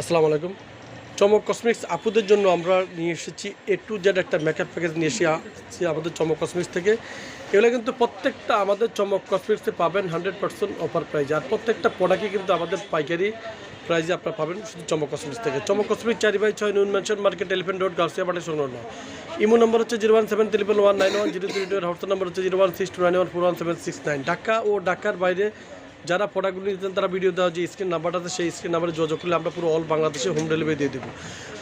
আসসালামু আলাইকুম। চমক কসমিক্স আপুদের জন্য আমরা নিয়ে এসেছি এ টু জেড একটা মেকআপ প্যাকেজ নিয়ে এসেছি আমাদের চমক কসমিক্স থেকে। এগুলো কিন্তু প্রত্যেকটা আমাদের চমক কসমিক্সে পাবেন হান্ড্রেড পার্সেন্ট অফার প্রাইজে আর প্রত্যেকটা প্রোডাক্টই কিন্তু আমাদের পাইকারি প্রাইজে আপনারা পাবেন শুধু চমক কসমিক্স থেকে। চমক কসমিক্স চারি বাই ছয় noon mansion market elephant road Garcia বাটে সংলগ্ন ইমো নম্বর হচ্ছে zero one seven triple one nine one zero three two WhatsApp number হচ্ছে zero one six two nine one four one seven six nine Dhaka ও ঢাকার বাইরে যারা প্রোডাক্টগুলো নিতেন তারা ভিডিও দেওয়া যে স্ক্রিন নাম্বারটাতে সেই স্ক্রিন নাম্বারে যোগাযোগ করলে আমরা পুরো অল বাংলাদেশে হোম ডেলিভারি দিয়ে দেবো।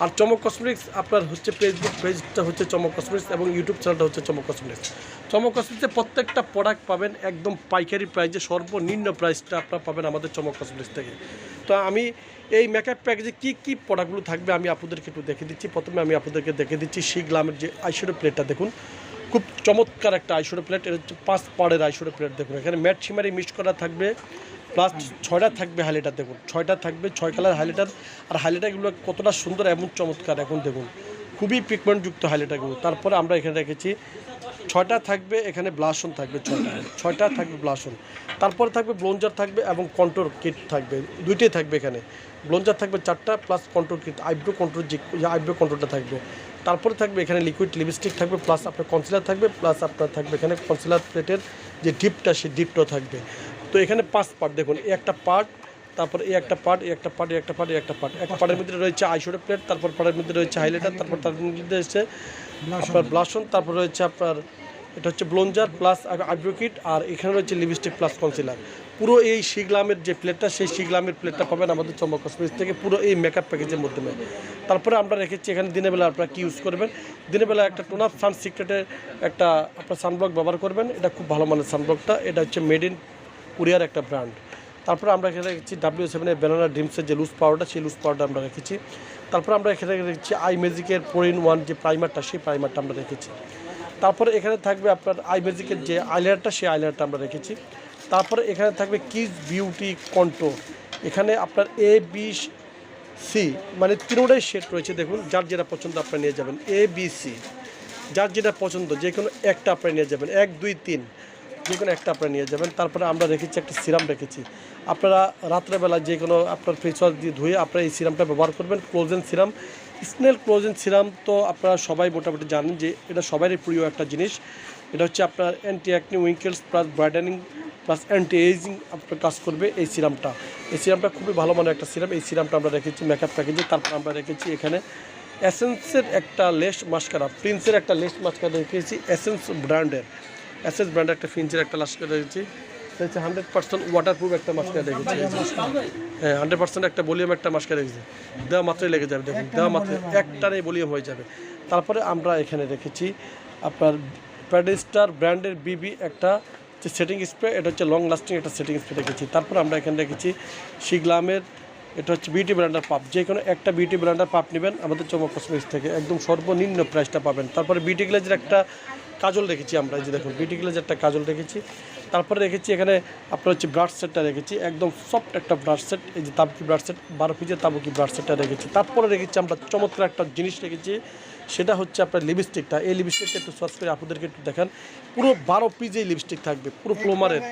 আর চমক কসমেটিক্স আপনার হচ্ছে ফেসবুক পেজটা হচ্ছে চমক কসমেটিক্স এবং ইউটিউব চ্যানেলটা হচ্ছে চমক কসমেটিক্স চমক কসমেটিক্সে প্রত্যেকটা প্রোডাক্ট পাবেন একদম পাইকারি প্রাইসে সর্বনিম্ন প্রাইসটা আপনারা পাবেন আমাদের চমক কসমেটিক্স থেকে। তো আমি এই মেকআপ প্যাকেজে কী কী প্রোডাক্টগুলো থাকবে আমি আপনাদেরকে একটু দেখে দিচ্ছি। প্রথমে আমি আপনাদেরকে দেখে দিচ্ছি সেই গ্লামের যে আইশ্যাডো প্লেটটা দেখুন। খুব চমৎকার একটা আইশ্যাডো প্লেট। এটা হচ্ছে পাঁচ পাড়ের আইশ্যাডো প্লেট, দেখুন। এখানে ম্যাট সিমারি মিক্স করা থাকবে, প্লাস ছয়টা থাকবে হাইলাইটার, দেখুন। ছয়টা থাকবে, ছয় কালার হাইলাইটার। আর হাইলাইটারগুলো কতটা সুন্দর এবং চমৎকার, এখন দেখুন। খুবই পিগমেন্টযুক্ত হাইলাইটারগুলো। তারপরে আমরা এখানে রেখেছি, ছয়টা থাকবে, এখানে ব্লাসন থাকবে, ছয়টা। ছয়টা থাকবে ব্লাসন। তারপরে থাকবে ব্লোঞ্জার থাকবে এবং কন্ট্রোল কিট থাকবে। দুইটাই থাকবে এখানে। ব্লোঞ্জার থাকবে চারটা, plus control kit, eyebrow control যে আইব্রো কন্ট্রোলটা থাকবে। তারপরে থাকবে এখানে লিকুইড লিপস্টিক থাকবে প্লাস আপনার কনসিলার থাকবে প্লাস আপনার থাকবে এখানে কনসিলার প্লেটের যে ডিপটা সেই ডিপটাও থাকবে। তো এখানে পাঁচ পার্ট দেখুন, এই একটা পার্ট তারপর এই একটা পার্ট এই একটা পার্ট এই একটা পার্ট এই একটা পার্ট একটা পার্টের মধ্যে রয়েছে আইশোডো প্লেট তারপর পার্টের মধ্যে রয়েছে হাইলাইটার তারপর তার মধ্যে রয়েছে আপনার ব্লাশন তারপর রয়েছে আপনার এটা হচ্ছে ব্লোঞ্জার প্লাস আইব্রো কিট, আর এখানে রয়েছে লিপস্টিক প্লাস কনসিলার। পুরো এই শিগলামের যে প্লেটটা, সেই শিগলামের প্লেটটা পাবেন আমাদের চমক কসমেটিক্স থেকে, পুরো এই মেকআপ প্যাকেজের মাধ্যমে। তারপরে আমরা রেখেছি এখানে দিনের বেলা আপনারা কী ইউজ করবেন? দিনের বেলা একটা টোনাপ সান সিক্রেটের একটা আপনার সানব্লক ব্যবহার করবেন, এটা খুব ভালো মানের সানব্লকটা এটা হচ্ছে মেড ইন কোরিয়ার একটা ব্র্যান্ড তারপরে আমরা এখানে রেখেছি ডাব্লিউ সেভেনের ব্যানানা ড্রিমসের যে লুজ পাউডার সেই লুজ পাউডার আমরা রেখেছি। তারপরে আমরা এখানে রেখেছি আই ম্যাজিকের ফোর ইন ওয়ান যে প্রাইমারটা সেই প্রাইমারটা আমরা রেখেছি। তারপরে এখানে থাকবে আপনার আই ম্যাজিকের যে আইলাইনারটা সেই আইলাইনারটা আমরা রেখেছি। তারপরে এখানে থাকবে কিজ বিউটি কন্ট্রো এখানে আপনার এ বি সি মানে তিনটাই সেট রয়েছে, দেখুন, যার যেটা পছন্দ আপনি নিয়ে যাবেন। এ বি সি যার যেটা পছন্দ যে কোনো একটা আপনি নিয়ে যাবেন। এক, দুই, তিন। যে কোনো একটা আপনারা নিয়ে যাবেন। তারপরে আমরা রেখেছি একটা সিরাম রেখেছি। আপনারা রাত্রেবেলা যে কোনো আপনার ফেস ওয়াশ দিয়ে ধুয়ে আপনারা এই সিরামটা ব্যবহার করবেন। Collagen serum snail collagen serum তো আপনারা সবাই মোটামুটি জানেন যে এটা সবারই প্রিয় একটা জিনিস। এটা হচ্ছে আপনার anti acne wrinkles plus brightening plus anti aging আপনার কাজ করবে এই সিরামটা। এই সিরামটা খুবই ভালো মানের একটা সিরাম। এই সিরামটা আমরা রেখেছি মেকআপ প্যাকেজে তারপর আমরা রেখেছি এখানে এসেন্সের একটা লেস মাস্কারা প্রিন্সের একটা লেস মাস্কারা রেখেছি এসেন্স ব্র্যান্ডের এসেন্স ব্র্যান্ডের একটা ফিন্সের একটা মাস্কারা রেখেছি হচ্ছে হান্ড্রেড পার্সেন্ট ওয়াটারপ্রুফ একটা মাস্কারা এই হ্যাঁ হান্ড্রেড পার্সেন্ট একটা ভলিউম একটা মাস্কারা রেখেছি। দেওয়া মাত্রই লেগে যাবে, দেখুন, দেওয়া মাত্র একটারে ভলিউম হয়ে যাবে। তারপরে আমরা এখানে রেখেছি আপনার প্যাডিস্টার ব্র্যান্ডের বিবি একটা যে সেটিং স্প্রে এটা হচ্ছে লং লাস্টিং একটা সেটিং স্প্রে রেখেছি। তারপর আমরা এখানে রেখেছি শিগলামের এটা হচ্ছে বিউটি ব্র্যান্ডার পাপ যে কোনো একটা বিউটি ব্র্যান্ডার পাপ নেবেন, আমাদের চমক কসমেটিক্স থেকে একদম সর্বনিম্ন প্রাইসটা পাবেন। তারপরে বিউটি গ্লেজের একটা কাজল রেখেছি আমরা এই যে দেখুন বিউটি একটা কাজল রেখেছি তারপরে রেখেছি এখানে আপনার হচ্ছে ব্রাশ সেটটা রেখেছি একদম সফট একটা ব্রাশ সেট এই যে তাবুকি ব্রাশ সেট বারো পিজের তাবুকি ব্রাশ সেটটা রেখেছি তারপরে রেখেছি আমরা চমৎকার একটা জিনিস রেখেছি সেটা হচ্ছে আপনার লিপস্টিকটা। এই লিপস্টিকটা একটু সার্চ করে আপনাদেরকে একটু দেখান। পুরো বারো পিজেই লিপস্টিক থাকবে পুরো প্লোমারের।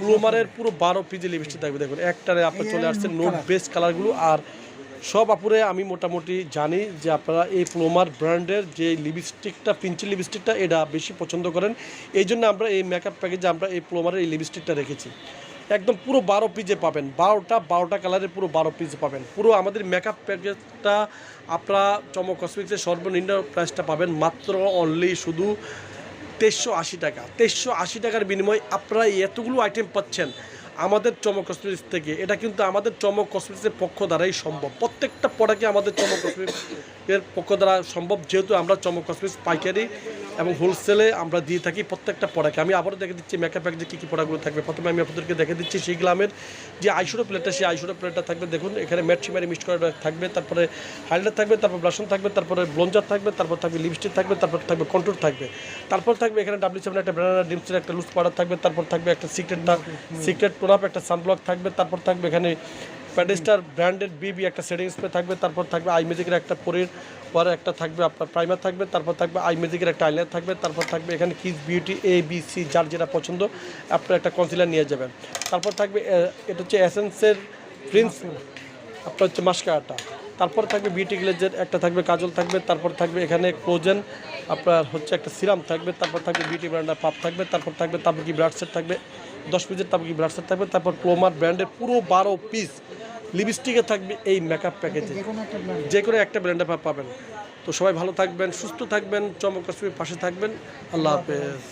প্লোমারের পুরো বারো পিজে লিপস্টিক থাকবে দেখুন একটারে আপনার চলে আসছে নোট বেস কালারগুলো আর সব আপুরে আমি মোটামুটি জানি যে আপনারা এই প্লোমার ব্র্যান্ডের যে লিপস্টিকটা, পিঞ্চি লিপস্টিকটা, এটা বেশি পছন্দ করেন। এই জন্য আমরা এই মেকআপ প্যাকেজে আমরা এই প্লোমারের এই লিপস্টিকটা রেখেছি। একদম পুরো বারো পিজে পাবেন। বারোটা বারোটা কালারের পুরো বারো পিস পাবেন। পুরো আমাদের মেকআপ প্যাকেজটা আপনারা চমক কসমিক্সের সর্বনিম্ন প্রাইসটা পাবেন মাত্র অনলি শুধু তেইশশো আশি টাকা। তেইশশো আশি টাকার বিনিময়ে আপনারা এতগুলো আইটেম পাচ্ছেন। আমাদের চমক কসমেটিক্স থেকে, এটা কিন্তু আমাদের চমক কসমেটিক্সের পক্ষ দ্বারাই সম্ভব। প্রত্যেকটা পডাকে আমাদের চমক কসমেটিক্সের পক্ষ দ্বারা সম্ভব, যেহেতু আমরা চমক কসমেটিক্স পাইকারি। এবং হোলসেলে আমরা দিয়ে থাকি প্রত্যেকটা প্রোডাক্ট আমি আবারও দেখে দিচ্ছি মেকআপ যে কী কী প্রোডাক্টগুলো থাকবে। প্রথমে আমি আপনাদেরকে দেখে দিচ্ছি সেই গ্লামের যে আইশোডো প্লেটটা সেই আইশোডো প্লেটটা থাকবে। দেখুন এখানে ম্যাট সিমারি মিক্সড করা থাকবে। তারপরে হাইলাইটার থাকবে তারপর ব্লাশন থাকবে তারপরে ব্লঞ্জার থাকবে তারপর থাকবে লিপস্টিক থাকবে তারপর থাকবে কন্ট্রোল থাকবে। তারপর থাকবে এখানে ডাব্লিউ সেভেন একটা ব্যানানা ডিমসের একটা লুজ পাউডার থাকবে তারপর থাকবে একটা সিক্রেট সিক্রেট টোনাপ একটা সানব্লক থাকবে তারপর থাকবে এখানে প্যাডেস্টার ব্র্যান্ডের বিবি একটা সেটিং স্প্রে থাকবে, তারপর থাকবে আই ম্যাজিকের একটা পরের, পরে একটা থাকবে আপনার প্রাইমার থাকবে, তারপর থাকবে আই ম্যাজিকের একটা আইলার থাকবে, তারপর থাকবে এখানে Kiss Beauty A B C যার যেটা পছন্দ, আপনার একটা কনসিলার নিয়ে যাবেন। তারপর থাকবে এটা হচ্ছে অ্যাসেন্সের প্রিন্স আপনার হচ্ছে মাস্কারাটা তারপর থাকবে বিউটি গ্লেজের একটা থাকবে কাজল থাকবে, তারপর থাকবে এখানে ক্লোজেন আপনার হচ্ছে একটা সিরাম থাকবে, তারপর থাকবে বিউটি ব্র্যান্ডের পাপ থাকবে, তারপর থাকবে তাপকি কি সেট থাকবে, দশ পিসের তাপকি কি সেট থাকবে, তারপর প্লোমার ব্র্যান্ডের পুরো বারো পিস লিপস্টিকে থাকবে এই মেকআপ প্যাকেজে যে কোনো একটা ব্র্যান্ড পাবেন। তো সবাই ভালো থাকবেন সুস্থ থাকবেন চমক পাশে থাকবেন। আল্লাহ হাফেজ।